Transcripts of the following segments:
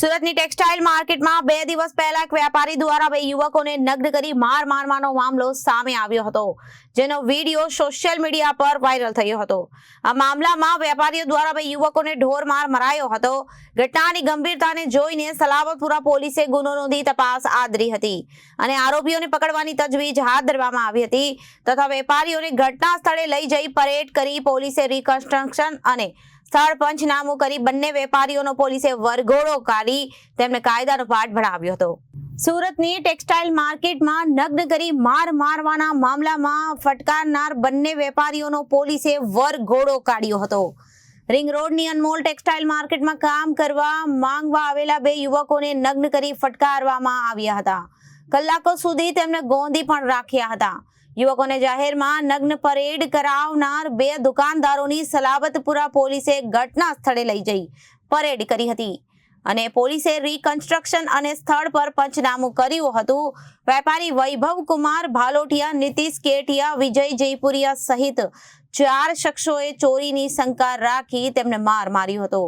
સુરતની ટેક્સટાઇલ માર્કેટમાં બે દિવસ પહેલા એક વેપારી દ્વારા બે યુવકોને નગ્ન કરી માર મારવાનો મામલો સામે આવ્યો હતો, જેનો વીડિયો સોશિયલ મીડિયા પર વાયરલ થયો હતો. આ મામલામાં વેપારીઓ દ્વારા બે યુવકોને ઢોર માર મરાયો હતો. ઘટનાની ગંભીરતાને જોઈને સલાબતપુરા પોલીસે ગુનો નોંધી તપાસ આદરી હતી અને આરોપીઓને પકડવાની તજવીજ હાથ ધરવામાં આવી હતી તથા વેપારીઓને ઘટના સ્થળે લઈ જઈ પરેડ કરી પોલીસે રિકન્સ્ટ્રક્શન અને સ્થળ પંચનામું કરી બંને વેપારીઓનો પોલીસે વરઘોડો કાઢી તેમને કાયદાનો પાઠ ભણાવ્યો હતો. સુરતની ટેક્સટાઇલ માર્કેટમાં નગ્ન કરી માર મારવાના મામલામાં ફટકારનાર બંને વેપારીઓનો પોલીસે વરઘોડો કાઢ્યો હતો. રિંગ રોડની અનમોલ ટેક્સટાઇલ માર્કેટમાં કામ કરવા માંગવા આવેલા બે યુવકોને નગ્ન કરી ફટકારવામાં આવ્યા હતા. કલાકો સુધી તેમને ગોંધી પણ રાખ્યા હતા. યુવકોને જાહેરમાં નગ્ન પરેડ કરાવનાર બે દુકાનદારોની સલાબતપુરા પોલીસે ઘટના સ્થળે લઈ જઈ પરેડ કરી હતી. અને પોલીસે રિકન્સ્ટ્રક્શન અને સ્થળ પર પંચનામું કર્યું હતું. વેપારી વૈભવ કુમાર ભાલોટિયા, નીતિશ કેટિયા, વિજય જયપુરિયા સહિત ચાર શખ્સોએ ચોરીની શંકા રાખી તેમને માર માર્યો હતો.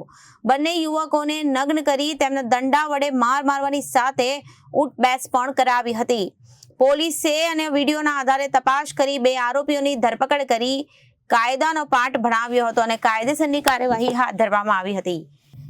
બંને યુવકોને નગ્ન કરી તેમને દંડા વડે માર મારવાની સાથે ઉઠબેસ પણ કરાવી હતી. પોલીસે અને વિડીયોના આધારે તપાસ કરી બે આરોપીઓની ધરપકડ કરી કાયદાનો પાઠ ભણાવ્યો હતો અને કાયદેસરની કાર્યવાહી હાથ ધરવામાં આવી હતી.